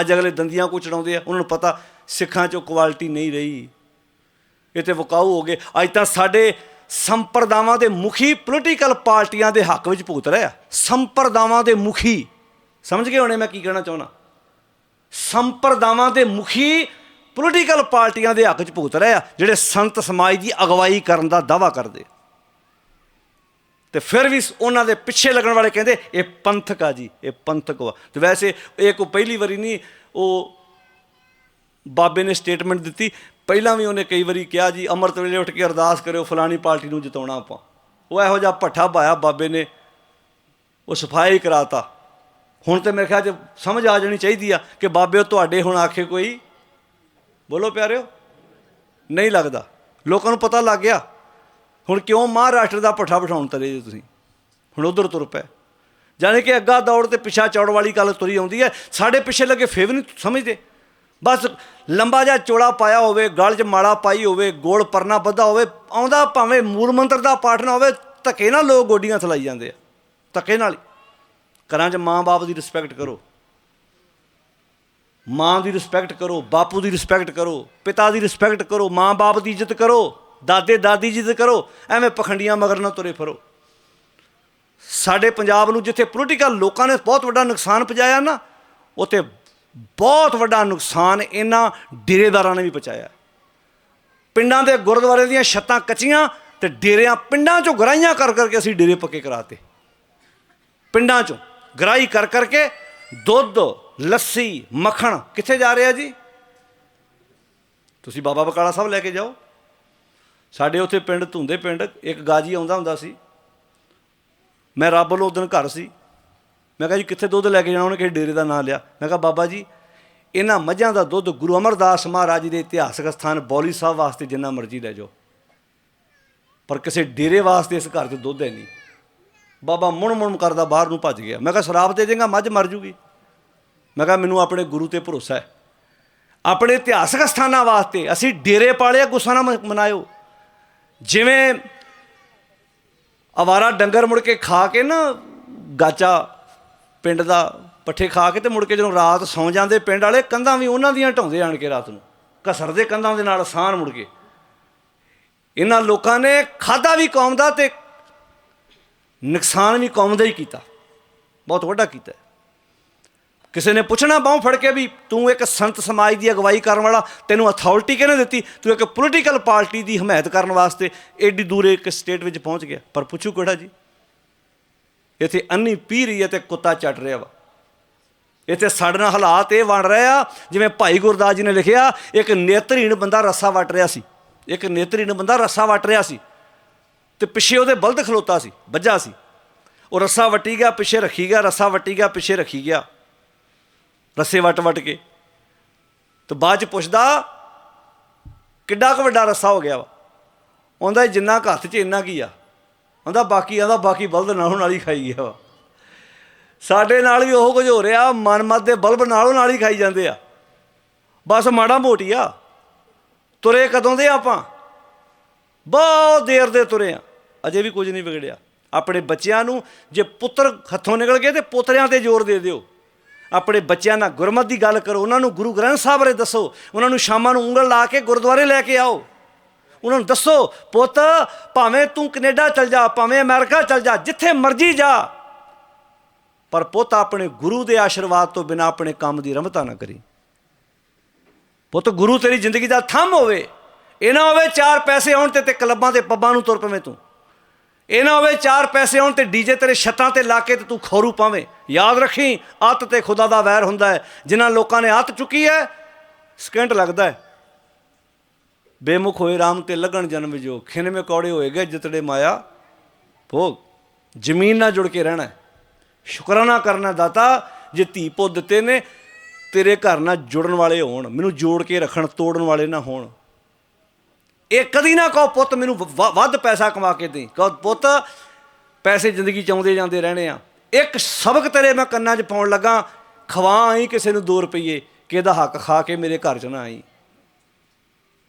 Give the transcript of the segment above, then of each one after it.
ਅੱਜ ਅਗਲੇ ਦੰਦੀਆਂ ਕੋ ਚੜਾਉਂਦੇ ਆ, ਉਹਨਾਂ ਨੂੰ ਪਤਾ ਸਿੱਖਾਂ 'ਚੋਂ ਕੁਆਲਿਟੀ ਨਹੀਂ ਰਹੀ। ਇਹ ਤੇ ਵਕਾਊ ਹੋ ਗਏ। ਅੱਜ ਤਾਂ ਸਾਡੇ ਸੰਪਰਦਾਵਾਂ ਦੇ ਮੁਖੀ ਪੋਲੀਟੀਕਲ ਪਾਰਟੀਆਂ ਦੇ ਹੱਕ ਵਿੱਚ ਭੁਗਤ ਰਿਹਾ ਸੰਪਰਦਾਵਾਂ ਦੇ ਮੁਖੀ। ਸਮਝ ਗਏ ਹੋਣੇ ਮੈਂ ਕੀ ਕਹਿਣਾ ਚਾਹੁੰਦਾ? ਸੰਪਰਦਾਵਾਂ ਦੇ ਮੁਖੀ ਪੋਲੀਟੀਕਲ ਪਾਰਟੀਆਂ ਦੇ ਹੱਕ 'ਚ ਭੁਗਤ ਰਹੇ ਆ, ਜਿਹੜੇ ਸੰਤ ਸਮਾਜ ਦੀ ਅਗਵਾਈ ਕਰਨ ਦਾ ਦਾਵਾ ਕਰਦੇ ਤੇ ਫਿਰ ਵੀ ਉਹਨਾਂ ਦੇ ਪਿੱਛੇ ਲੱਗਣ ਵਾਲੇ ਕਹਿੰਦੇ, ਇਹ ਪੰਥਕ ਆ ਜੀ, ਇਹ ਪੰਥਕ ਵਾ ਤੇ ਵੈਸੇ ਇਹ ਕੋ ਪਹਿਲੀ ਵਾਰੀ ਨਹੀਂ, ਉਹ ਬਾਬੇ ਨੇ ਸਟੇਟਮੈਂਟ ਦਿੱਤੀ। ਪਹਿਲਾਂ ਵੀ ਉਹਨੇ ਕਈ ਵਾਰੀ ਕਿਹਾ ਜੀ, ਅੰਮ੍ਰਿਤ ਵੇਲੇ ਉੱਠ ਕੇ ਅਰਦਾਸ ਕਰਿਓ, ਫਲਾਣੀ ਪਾਰਟੀ ਨੂੰ ਜਿਤਾਉਣਾ ਆਪਾਂ। ਉਹ ਇਹੋ ਜਿਹਾ ਭੱਠਾ ਪਾਇਆ ਬਾਬੇ ਨੇ। ਉਹ ਸਫ਼ਾਈ ਕਰਾਤਾ। ਹੁਣ ਤੇ ਮੇਰੇ ਖਿਆਲ ਚ ਸਮਝ ਆ ਜਾਣੀ ਚਾਹੀਦੀ ਆ ਕਿ ਬਾਬਿਓ ਤੁਹਾਡੇ ਹੁਣ ਆਖੇ ਕੋਈ। ਬੋਲੋ ਪਿਆਰਿਓ। ਨਹੀਂ ਲੱਗਦਾ। ਲੋਕਾਂ ਨੂੰ ਪਤਾ ਲੱਗ ਗਿਆ। ਹੁਣ ਕਿਉਂ ਮਹਾਰਾਸ਼ਟਰ ਦਾ ਪੱਠਾ ਬਿਠਾਉਣ ਤਰੇ ਜੇ ਤੁਸੀਂ? ਹੁਣ ਉਧਰ ਤੁਰ ਪਏ। ਜਾਣੀ ਕਿ ਅੱਗਾ ਦੌੜ ਤੇ ਪਿਛਾ ਚੌੜ ਵਾਲੀ ਗੱਲ ਤੁਰੀ ਆਉਂਦੀ ਹੈ। ਸਾਡੇ ਪਿੱਛੇ ਲੱਗੇ ਫੇਵ ਨਹੀਂ ਸਮਝਦੇ। ਬਸ ਲੰਬਾ ਜਿਹਾ ਚੋਲਾ ਪਾਇਆ ਹੋਵੇ, ਗਲ 'ਚ ਮਾਲਾ ਪਾਈ ਹੋਵੇ, ਗੋਲ ਪਰਨਾ ਬੱਧਾ ਹੋਵੇ, ਆਉਂਦਾ ਭਾਵੇਂ ਮੂਲ ਮੰਤਰ ਦਾ ਪਾਠ ਨਾ ਹੋਵੇ, ਧੱਕੇ ਨਾਲ ਲੋਕ ਗੋਡੀਆਂ ਥਲਾਈ ਜਾਂਦੇ ਆ। ਧੱਕੇ ਨਾਲ ਘਰਾਂ 'ਚ ਮਾਂ-ਬਾਪ ਦੀ ਰਿਸਪੈਕਟ ਕਰੋ। ਮਾਂ ਦੀ ਰਿਸਪੈਕਟ ਕਰੋ, ਬਾਪੂ ਦੀ ਰਿਸਪੈਕਟ ਕਰੋ, ਪਿਤਾ ਦੀ ਰਿਸਪੈਕਟ ਕਰੋ ਮਾਂ-ਬਾਪ ਦੀ ਇੱਜ਼ਤ ਕਰੋ। ਦਾਦੇ ਦਾਦੀ ਜੀ ਇੱਜ਼ਤ ਕਰੋ, ਐਵੇਂ ਪਖੰਡੀਆਂ ਮਗਰ ਨਾ ਤੁਰੇ ਫਿਰੋ। ਸਾਡੇ ਪੰਜਾਬ ਨੂੰ ਜਿੱਥੇ ਪੋਲੀਟੀਕਲ ਲੋਕਾਂ ਨੇ ਬਹੁਤ ਵੱਡਾ ਨੁਕਸਾਨ ਪਹੁੰਚਾਇਆ ਨਾ, ਉੱਥੇ ਬਹੁਤ ਵੱਡਾ ਨੁਕਸਾਨ ਇਹਨਾਂ ਡੇਰੇਦਾਰਾਂ ਨੇ ਵੀ ਪਹੁੰਚਾਇਆ। ਪਿੰਡਾਂ ਦੇ ਗੁਰਦੁਆਰੇ ਦੀਆਂ ਛੱਤਾਂ ਕੱਚੀਆਂ ਤੇ ਡੇਰਿਆਂ ਪਿੰਡਾਂ ਚੋਂ ਗਰਾਈਆਂ ਕਰ ਕਰਕੇ ਅਸੀਂ ਡੇਰੇ ਪੱਕੇ ਕਰਾਤੇ। ਪਿੰਡਾਂ ਚੋਂ ਗਰਾਈ ਕਰ ਕਰਕੇ ਦੁੱਧ, ਲੱਸੀ, ਮੱਖਣ ਕਿੱਥੇ ਜਾ ਰਿਹਾ ਜੀ? ਤੁਸੀਂ ਬਾਬਾ ਬਕਾਲਾ ਸਾਹਿਬ ਲੈ ਕੇ ਜਾਓ। ਸਾਡੇ ਉੱਥੇ ਪਿੰਡ ਧੁੰਦੇ ਪਿੰਡ, ਇੱਕ ਗਾਜੀ ਆਉਂਦਾ ਹੁੰਦਾ ਸੀ। ਮੈਂ ਰੱਬ ਵੱਲੋਂ ਉਦੋਂ ਘਰ ਸੀ। ਮੈਂ ਕਿਹਾ ਜੀ, ਕਿੱਥੇ ਦੁੱਧ ਲੈ ਕੇ ਜਾਣਾ? ਉਹਨੇ ਕਿਸੇ ਡੇਰੇ ਦਾ ਨਾਂ ਲਿਆ। ਮੈਂ ਕਿਹਾ, ਬਾਬਾ ਜੀ, ਇਹਨਾਂ ਮੱਝਾਂ ਦਾ ਦੁੱਧ ਗੁਰੂ ਅਮਰਦਾਸ ਮਹਾਰਾਜ ਦੇ ਇਤਿਹਾਸਕ ਸਥਾਨ ਬੌਲੀ ਸਾਹਿਬ ਵਾਸਤੇ ਜਿੰਨਾ ਮਰਜ਼ੀ ਲੈ ਜਾਓ। ਪਰ ਕਿਸੇ ਡੇਰੇ ਵਾਸਤੇ ਇਸ ਘਰ 'ਚ ਦੁੱਧ ਹੈ ਨਹੀਂ। ਬਾਬਾ ਮੁਣ ਮੁਣ ਕਰਦਾ ਬਾਹਰ ਨੂੰ ਭੱਜ ਗਿਆ। ਮੈਂ ਕਿਹਾ, ਸ਼ਰਾਬ ਦੇ ਦੇਗਾ, ਮੱਝ ਮਰ ਜੂਗੀ। ਮੈਂ ਕਿਹਾ, ਮੈਨੂੰ ਆਪਣੇ ਗੁਰੂ ਤੇ ਭਰੋਸਾ ਹੈ। ਆਪਣੇ ਇਤਿਹਾਸਕ ਸਥਾਨਾਂ ਵਾਸਤੇ ਅਸੀਂ ਡੇਰੇ ਪਾਲਿਆ, ਗੁੱਸਾ ਨਾ ਮਨਾਇਓ। ਜਿਵੇਂ ਅਵਾਰਾ ਡੰਗਰ ਮੁੜ ਕੇ ਖਾ ਕੇ ਨਾ ਗਾਚਾ ਪਿੰਡ ਦਾ ਪੱਠੇ ਖਾ ਕੇ ਤੇ ਮੁੜ ਕੇ ਜਦੋਂ ਰਾਤ ਸੌਂ ਜਾਂਦੇ ਪਿੰਡ ਵਾਲੇ, ਕੰਧਾਂ ਵੀ ਉਹਨਾਂ ਦੀਆਂ ਢਾਉਂਦੇ ਆਣ ਕੇ ਰਾਤ ਨੂੰ। ਘਸਰਦੇ ਕੰਧਾਂ ਦੇ ਨਾਲ ਆਸਾਨ ਮੁੜ ਕੇ। ਇਹਨਾਂ ਲੋਕਾਂ ਨੇ ਖਾਦਾ ਵੀ ਕੌਮ ਦਾ ਤੇ ਨੁਕਸਾਨ ਵੀ ਕੌਮ ਦਾ ਹੀ ਕੀਤਾ। ਬਹੁਤ ਵੱਡਾ ਕੀਤਾ। ਕਿਸੇ ਨੇ ਪੁੱਛਣਾ, ਬਾਹ ਫੜ ਕੇ ਵੀ ਤੂੰ ਇੱਕ ਸੰਤ ਸਮਾਜ ਦੀ ਅਗਵਾਈ ਕਰਨ ਵਾਲਾ, ਤੈਨੂੰ ਅਥਾਰਟੀ ਕਿਹਨੇ ਦਿੱਤੀ? ਤੂੰ ਇੱਕ ਪੋਲੀਟੀਕਲ ਪਾਰਟੀ ਦੀ ਹਮਾਇਤ ਕਰਨ ਵਾਸਤੇ ਏਡੀ ਦੂਰ ਇੱਕ ਸਟੇਟ ਵਿੱਚ ਪਹੁੰਚ ਗਿਆ। ਪਰ ਪੁੱਛੂ ਕਿਹੜਾ ਜੀ? ਇੱਥੇ ਅੰਨੀ ਪੀ ਰਹੀ ਹੈ ਤੇ ਕੁੱਤਾ ਚੱਟ ਰਿਹਾ ਵਾ। ਇੱਥੇ ਸਾਡੇ ਨਾਲ ਹਾਲਾਤ ਇਹ ਬਣ ਰਹੇ ਆ, ਜਿਵੇਂ ਭਾਈ ਗੁਰਦਾਸ ਜੀ ਨੇ ਲਿਖਿਆ, ਇੱਕ ਨੇਤਰਹੀਣ ਬੰਦਾ ਰੱਸਾ ਵਟ ਰਿਹਾ ਸੀ। ਇੱਕ ਨੇਤਰਹੀਣ ਬੰਦਾ ਰੱਸਾ ਵਟ ਰਿਹਾ ਸੀ। ਤੇ ਪਿੱਛੇ ਉਹਦੇ ਬਲਦ ਖਲੋਤਾ ਸੀ ਵੱਜਾ ਸੀ। ਉਹ ਰੱਸਾ ਵਟੀ ਗਿਆ, ਪਿੱਛੇ ਰੱਖੀ ਗਿਆ, ਰੱਸਾ ਵਟੀ ਗਿਆ, ਪਿੱਛੇ ਰੱਖੀ ਗਿਆ। ਰੱਸੇ ਵਟ ਵਟ ਕੇ। ਤੇ ਬਾਅਦ ਚ ਪੁੱਛਦਾ, ਕਿੱਡਾ ਕੁ ਵੱਡਾ ਰੱਸਾ ਹੋ ਗਿਆ ਵਾ? ਉਹਦਾ ਜਿੰਨਾ ਕੁ ਹੱਥ 'ਚ ਇੰਨਾ ਕੀ ਆ। ਉਹਦਾ ਬਾਕੀ ਆਂਦਾ ਬਾਕੀ ਬਲਦ ਨਾਲੋਂ ਨਾਲ ਹੀ ਖਾਈ ਗਿਆ ਵਾ। ਸਾਡੇ ਨਾਲ ਵੀ ਉਹ ਕੁਝ ਹੋ ਰਿਹਾ ਮਨਮਤ ਦੇ ਬਲਬ ਨਾਲੋਂ ਨਾਲ ਹੀ ਖਾਈ ਜਾਂਦੇ ਆ। ਬਸ ਮਾੜਾ ਮੋਟੀ ਆ। ਤੁਰੇ ਕਦੋਂ ਦੇ ਆਪਾਂ? ਬਹੁਤ ਦੇਰ ਦੇ ਤੁਰੇ ਆ। ਅਜੇ ਵੀ ਕੁਝ ਨਹੀਂ ਵਿਗੜਿਆ। ਆਪਣੇ ਬੱਚਿਆਂ ਨੂੰ ਜੇ ਪੁੱਤਰ ਹੱਥੋਂ ਨਿਕਲ ਗਏ ਤੇ ਪੁੱਤਰਿਆਂ ਤੇ ਜ਼ੋਰ ਦੇ ਦਿਓ। ਆਪਣੇ ਬੱਚਿਆਂ ਨਾਲ ਗੁਰਮਤ ਦੀ ਗੱਲ ਕਰੋ, ਉਹਨਾਂ ਨੂੰ ਗੁਰੂ ਗ੍ਰੰਥ ਸਾਹਿਬ ਬਾਰੇ ਦੱਸੋ, ਉਹਨਾਂ ਨੂੰ ਸ਼ਾਮਾਂ ਨੂੰ ਉਂਗਲ ਲਾ ਕੇ ਗੁਰਦੁਆਰੇ ਲੈ ਕੇ ਆਓ। ਉਹਨਾਂ ਨੂੰ ਦੱਸੋ, ਪੁੱਤ, ਭਾਵੇਂ ਤੂੰ ਕੈਨੇਡਾ ਚਲ ਜਾ, ਭਾਵੇਂ ਅਮਰੀਕਾ ਚਲ ਜਾ, ਜਿੱਥੇ ਮਰਜ਼ੀ ਜਾ। ਪਰ ਪੁੱਤ ਆਪਣੇ ਗੁਰੂ ਦੇ ਆਸ਼ੀਰਵਾਦ ਤੋਂ ਬਿਨਾ ਆਪਣੇ ਕੰਮ ਦੀ ਰਮਤਾ ਨਾ ਕਰੀ। ਪੁੱਤ, ਗੁਰੂ ਤੇਰੀ ਜ਼ਿੰਦਗੀ ਦਾ ਥੰਮ ਹੋਵੇ। ਇਹ ਨਾ ਹੋਵੇ ਚਾਰ ਪੈਸੇ ਆਉਣ ਤੇ ਤੇ ਕਲੱਬਾਂ ਤੇ ਪੱਬਾਂ ਨੂੰ ਤੁਰ ਪਵੇਂ ਤੂੰ। ਇਹ ਨਾ ਹੋਵੇ ਚਾਰ ਪੈਸੇ ਆਉਣ ਤੇ ਡੀਜੇ ਤੇਰੇ ਛੱਤਾਂ ਤੇ ਲਾ ਕੇ ਤੇ ਤੂੰ ਖੋਰੂ ਪਾਵੇਂ। ਯਾਦ ਰੱਖੀ, ਅੱਤ ਤੇ ਖੁਦਾ ਦਾ ਵੈਰ ਹੁੰਦਾ ਹੈ। ਜਿਨ੍ਹਾਂ ਲੋਕਾਂ ਨੇ ਅੱਤ ਚੁੱਕੀ ਹੈ ਸਕਿੰਟ ਲੱਗਦਾ ਹੈ। ਬੇਮੁਖ ਹੋਏ ਰਾਮ ਤੇ ਲੱਗਣ ਜਨਮ ਜੋ ਖਿਨ ਕੌੜੇ ਹੋਏ ਗਏ ਜਿਤੜੇ ਮਾਇਆ। ਭੋਗ, ਜ਼ਮੀਨ ਨਾਲ ਜੁੜ ਕੇ ਰਹਿਣਾ ਸ਼ੁਕਰਾਨਾ ਕਰਨਾ ਦਾਤਾ, ਜੇ ਧੀ ਪੁੱਤ ਦਿੱਤੇ ਨੇ, ਤੇਰੇ ਘਰ ਨਾਲ ਜੁੜਨ ਵਾਲੇ ਹੋਣ। ਮੈਨੂੰ ਜੋੜ ਕੇ ਰੱਖਣ, ਤੋੜਨ ਵਾਲੇ ਨਾ ਹੋਣ। ਇਹ ਕਦੀ ਨਾ ਕਹੋ, ਪੁੱਤ, ਮੈਨੂੰ ਵ- ਵੱਧ ਪੈਸਾ ਕਮਾ ਕੇ ਦੇ ਕਹੋ, ਪੁੱਤ, ਪੈਸੇ ਜ਼ਿੰਦਗੀ ਚ ਆਉਂਦੇ ਜਾਂਦੇ ਰਹਿਣੇ ਆ। ਇੱਕ ਸਬਕ ਤੇਰੇ ਮੈਂ ਕੰਨਾਂ 'ਚ ਪਾਉਣ ਲੱਗਾ, ਖਵਾ ਆਈ ਕਿਸੇ ਨੂੰ 2 ਰੁਪਏ ਕਿਹਦਾ ਹੱਕ ਖਾ ਕੇ ਮੇਰੇ ਘਰ 'ਚ ਨਾ ਆਈ।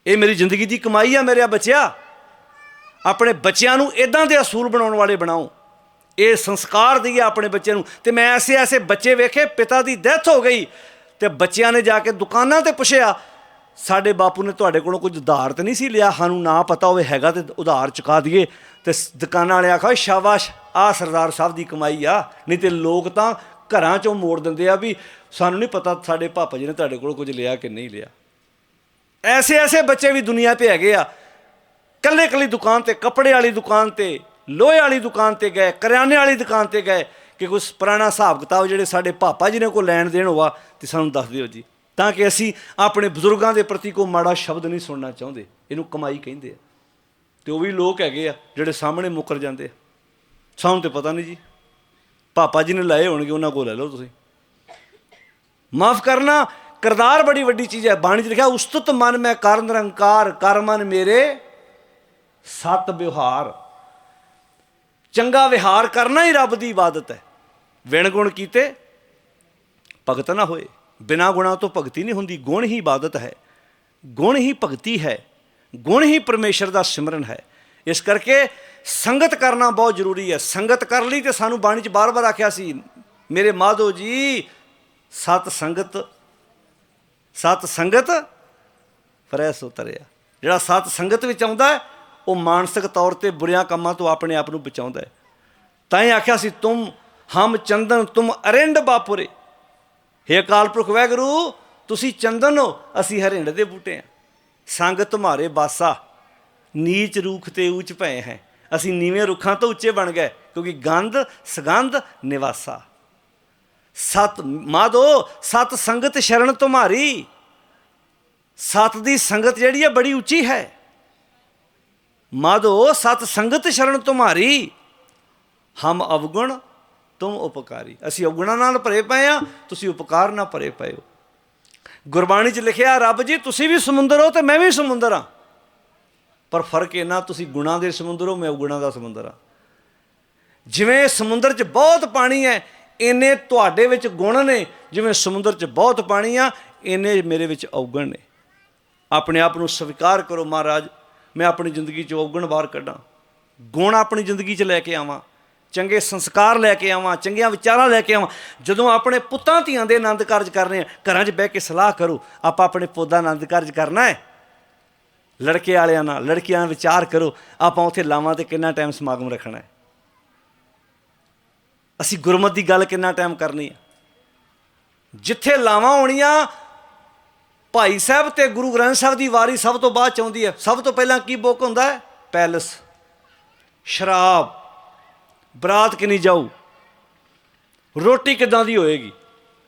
ਇਹ ਮੇਰੀ ਜ਼ਿੰਦਗੀ ਦੀ ਕਮਾਈ ਆ ਮੇਰੇ ਬੱਚਿਆ। ਆਪਣੇ ਬੱਚਿਆਂ ਨੂੰ ਇਦਾਂ ਦੇ ਅਸੂਲ ਬਣਾਉਣ ਵਾਲੇ ਬਣਾਓ। ਇਹ ਸੰਸਕਾਰ ਦਈਏ ਆਪਣੇ ਬੱਚਿਆਂ ਨੂੰ। ਤੇ ਮੈਂ ਐਸੇ ਐਸੇ ਬੱਚੇ ਵੇਖੇ, ਪਿਤਾ ਦੀ ਡੈਥ ਹੋ ਗਈ, ਤੇ ਬੱਚਿਆਂ ਨੇ ਜਾ ਕੇ ਦੁਕਾਨਾਂ ਤੇ ਪੁੱਛਿਆ ਸਾਡੇ ਬਾਪੂ ਨੇ ਤੁਹਾਡੇ ਕੋਲੋਂ ਕੁਝ ਉਧਾਰ ਤੇ ਨਹੀਂ ਸੀ ਲਿਆ? ਸਾਨੂੰ ਨਾ ਪਤਾ ਹੋਵੇ ਹੈਗਾ ਤੇ ਉਧਾਰ ਚੁਕਾ ਦਈਏ। ਤੇ ਦੁਕਾਨਾਂ ਵਾਲੇ ਆਖਾ, ਸ਼ਾਬਾਸ਼, ਆ ਸਰਦਾਰ ਸਾਹਿਬ ਦੀ ਕਮਾਈ ਆ। ਨਹੀਂ ਤੇ ਲੋਕ ਤਾਂ ਘਰਾਂ ਚੋਂ ਮੋੜ ਦਿੰਦੇ ਆ ਵੀ ਸਾਨੂੰ ਨਹੀਂ ਪਤਾ ਸਾਡੇ ਪਾਪਾ ਜੀ ਨੇ ਤੁਹਾਡੇ ਕੋਲੋਂ ਕੁਝ ਲਿਆ ਕਿ ਨਹੀਂ ਲਿਆ। ਐਸੇ ਐਸੇ ਬੱਚੇ ਵੀ ਦੁਨੀਆ ਤੇ ਹੈਗੇ ਆ। ਕੱਲੇ ਕੱਲੀ ਦੁਕਾਨ ਤੇ, ਕੱਪੜੇ ਵਾਲੀ ਦੁਕਾਨ ਤੇ, ਲੋਹੇ ਵਾਲੀ ਦੁਕਾਨ ਤੇ ਗਏ, ਕਰਿਆਨੇ ਵਾਲੀ ਦੁਕਾਨ ਤੇ ਗਏ ਕਿ ਕੁਝ ਪੁਰਾਣਾ ਹਿਸਾਬ ਕਿਤਾਬ ਜਿਹੜੇ ਸਾਡੇ ਪਾਪਾ ਜੀ ਨੇ ਕੋ ਲੈਣ ਦੇਣ ਹੋਵਾ ਤੇ ਸਾਨੂੰ ਦੱਸ ਦਿਓ ਜੀ। ਤਾਂ ਕਿ ਅਸੀਂ ਆਪਣੇ ਬਜ਼ੁਰਗਾਂ ਦੇ ਪ੍ਰਤੀ ਕੋਈ ਮਾੜਾ ਸ਼ਬਦ ਨਹੀਂ ਸੁਣਨਾ ਚਾਹੁੰਦੇ। ਇਹਨੂੰ ਕਮਾਈ ਕਹਿੰਦੇ ਆ। ਤੇ ਉਹ ਵੀ ਲੋਕ ਹੈਗੇ ਆ, ਜਿਹੜੇ ਸਾਹਮਣੇ ਮੁੱਕਰ ਜਾਂਦੇ ਆ। ਸਾਨੂੰ ਤੇ ਪਤਾ ਨਹੀਂ ਜੀ। ਪਾਪਾ ਜੀ ਨੇ ਲਾਏ ਹੋਣਗੇ, ਉਹਨਾਂ ਕੋਲ ਲੈ ਲਓ ਤੁਸੀਂ। ਮਾਫ ਕਰਨਾ, ਕਰਦਾਰ ਬੜੀ ਵੱਡੀ ਚੀਜ਼ ਹੈ। ਬਾਣੀ 'ਚ ਲਿਖਿਆ, ਉਸਤਤ ਮਨ ਮੈਂ ਕਰ ਨਿਰੰਕਾਰ, ਕਰ ਮਨ ਮੇਰੇ ਸਤ ਵਿਵਹਾਰ ਚੰਗਾ ਵਿਹਾਰ ਕਰਨਾ ਹੀ ਰੱਬ ਦੀ ਇਬਾਦਤ ਹੈ। ਵਿਣ ਗੁਣ ਕੀਤੇ, ਭਗਤ ਨਾ ਹੋਏ। ਬਿਨਾ ਗੁਣਾ ਤੋਂ ਭਗਤੀ ਨਹੀਂ ਹੁੰਦੀ, ਗੁਣ ਹੀ ਇਬਾਦਤ ਹੈ। ਗੁਣ ਹੀ ਭਗਤੀ ਹੈ, ਗੁਣ ਹੀ ਪਰਮੇਸ਼ਰ ਦਾ ਸਿਮਰਨ ਹੈ। ਇਸ ਕਰਕੇ ਸੰਗਤ ਕਰਨਾ ਬਹੁਤ ਜ਼ਰੂਰੀ ਹੈ। ਸੰਗਤ ਕਰ ਲਈ ਤੇ ਸਾਨੂੰ ਬਾਣੀ 'ਚ ਬਾਰ-ਬਾਰ ਆਖਿਆ ਸੀ, ਮੇਰੇ ਮਾਧੋ ਜੀ, ਸਤ ਸੰਗਤ ਸਤ ਸੰਗਤ ਫਰੈਸ ਉਤਰਿਆ ਜਿਹੜਾ ਸਤ ਸੰਗਤ ਵਿੱਚ ਆਉਂਦਾ ਉਹ ਮਾਨਸਿਕ ਤੌਰ ਤੇ ਬੁਰਿਆਂ ਕੰਮਾਂ ਤੋਂ ਆਪਣੇ ਆਪ ਨੂੰ ਬਚਾਉਂਦਾ ਹੈ। ਤਾਂ ਹੀ ਆਖਿਆ ਸੀ, ਤੁਮ ਹਮ ਚੰਦਨ, ਤੁਮ ਅਰਿੰਡ ਬਾਪੁਰੇ। ਹੇ ਅਕਾਲ ਪੁਰਖ ਵੈਗਰੂ, ਤੁਸੀਂ ਚੰਦਨ ਹੋ, ਅਸੀਂ ਹਰਿੰਡ ਦੇ ਬੂਟੇ ਆ ਸੰਗ ਤੁਮਾਰੇ ਬਾਸਾ, ਨੀਚ ਰੂਖ ਤੇ ਉੱਚ ਪਏ ਹੈ। ਅਸੀਂ ਨੀਵੇਂ ਰੁੱਖਾਂ ਤੋਂ ਉੱਚੇ ਬਣ ਗਏ, ਕਿਉਂਕਿ ਗੰਧ, ਸਗੰਧ, ਨਿਵਾਸਾ। ਸਤ ਮਾਦੋ ਸਤ ਸੰਗਤ ਸ਼ਰਨ ਤੁਮਾਰੀ। ਸਤ ਦੀ ਸੰਗਤ ਜਿਹੜੀ ਹੈ, ਬੜੀ ਉੱਚੀ ਹੈ। ਮਾਦੋ ਸਤ ਸੰਗਤ ਸ਼ਰਨ ਤੁਮਾਰੀ। ਹਮ ਅਵਗੁਣ ਤੁਮ ਉਪਕਾਰੀ। ਅਸੀਂ ਅਵਗੁਣਾਂ ਨਾਲ ਭਰੇ ਪਏ ਆ ਤੁਸੀਂ ਉਪਕਾਰ ਨਾਲ ਭਰੇ ਪਏ ਹੋ। ਗੁਰਬਾਣੀ 'ਚ ਲਿਖਿਆ, ਰੱਬ ਜੀ, ਤੁਸੀਂ ਵੀ ਸਮੁੰਦਰ ਹੋ ਤੇ ਮੈਂ ਵੀ ਸਮੁੰਦਰ ਹਾਂ। ਪਰ ਫ਼ਰਕ ਇਹਨਾਂ ਤੁਸੀਂ ਗੁਣਾਂ ਦੇ ਸਮੁੰਦਰ ਹੋ, ਮੈਂ ਅਵਗੁਣਾਂ ਦਾ ਸਮੁੰਦਰ ਹਾਂ। ਜਿਵੇਂ ਸਮੁੰਦਰ 'ਚ ਬਹੁਤ ਪਾਣੀ ਹੈ, ਇੰਨੇ ਤੁਹਾਡੇ ਵਿੱਚ ਗੁਣ ਨੇ, ਜਿਵੇਂ ਸਮੁੰਦਰ 'ਚ ਬਹੁਤ ਪਾਣੀ ਆ, ਇੰਨੇ ਮੇਰੇ ਵਿੱਚ ਅਵਗੁਣ ਨੇ। ਆਪਣੇ ਆਪ ਨੂੰ ਸਵੀਕਾਰ ਕਰੋ ਮਹਾਰਾਜ, ਮੈਂ ਆਪਣੀ ਜ਼ਿੰਦਗੀ 'ਚ ਅਵਗੁਣ ਬਾਹਰ ਕੱਢਾਂ। ਗੁਣ ਆਪਣੀ ਜ਼ਿੰਦਗੀ 'ਚ ਲੈ ਕੇ ਆਵਾਂ। ਚੰਗੇ ਸੰਸਕਾਰ ਲੈ ਕੇ ਆਵਾਂ, ਚੰਗੀਆਂ ਵਿਚਾਰਾਂ ਲੈ ਕੇ ਆਵਾਂ। ਜਦੋਂ ਆਪਣੇ ਪੁੱਤਾਂ ਧੀਆਂ ਦੇ ਆਨੰਦ ਕਾਰਜ ਕਰਨੇ ਆ, ਘਰਾਂ 'ਚ ਬਹਿ ਕੇ ਸਲਾਹ ਕਰੋ, ਆਪਾਂ ਆਪਣੇ ਪੁੱਤ ਦਾ ਆਨੰਦ ਕਾਰਜ ਕਰਨਾ ਹੈ? ਲੜਕੇ ਵਾਲਿਆਂ ਨਾਲ, ਲੜਕੀਆਂ ਨਾਲ ਵਿਚਾਰ ਕਰੋ, ਆਪਾਂ ਉੱਥੇ ਲਾਵਾਂ ਤੇ ਕਿੰਨਾ ਟਾਈਮ ਸਮਾਗਮ ਰੱਖਣਾ ਹੈ? ਅਸੀਂ ਗੁਰਮਤ ਦੀ ਗੱਲ ਕਿੰਨਾ ਟਾਈਮ ਕਰਨੀ ਹੈ? ਜਿੱਥੇ ਲਾਵਾਂ ਹੋਣੀਆਂ, ਭਾਈ ਸਾਹਿਬ ਤੇ ਗੁਰੂ ਗ੍ਰੰਥ ਸਾਹਿਬ ਦੀ ਵਾਰੀ ਸਭ ਤੋਂ ਬਾਅਦ ਚ ਆਉਂਦੀ ਹੈ। ਸਭ ਤੋਂ ਪਹਿਲਾਂ ਕੀ ਬੁੱਕ ਹੁੰਦਾ ਹੈ? ਪੈਲਸ। ਸ਼ਰਾਬ। ਬਰਾਤ ਕਿੰਨੀ ਜਾਊ? ਰੋਟੀ ਕਿਦਾਂ ਦੀ ਹੋਏਗੀ?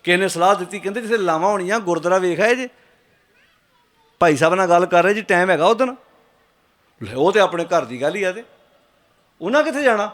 ਕਿਸੇ ਨੇ ਸਲਾਹ ਦਿੱਤੀ, ਕਹਿੰਦੇ ਜਿੱਥੇ ਲਾਵਾਂ ਹੋਣੀਆਂ, ਗੁਰਦੁਆਰਾ ਵੇਖ ਆਏ ਜੇ। ਭਾਈ ਸਾਹਿਬ ਨਾਲ ਗੱਲ ਕਰ ਰਹੇ ਜੀ ਟਾਈਮ ਹੈਗਾ ਉਦੋਂ ਲੈ, ਉਹ ਤੇ ਆਪਣੇ ਘਰ ਦੀ ਗੱਲ ਹੀ ਆ ਤੇ। ਉਹਨਾਂ ਕਿੱਥੇ ਜਾਣਾ?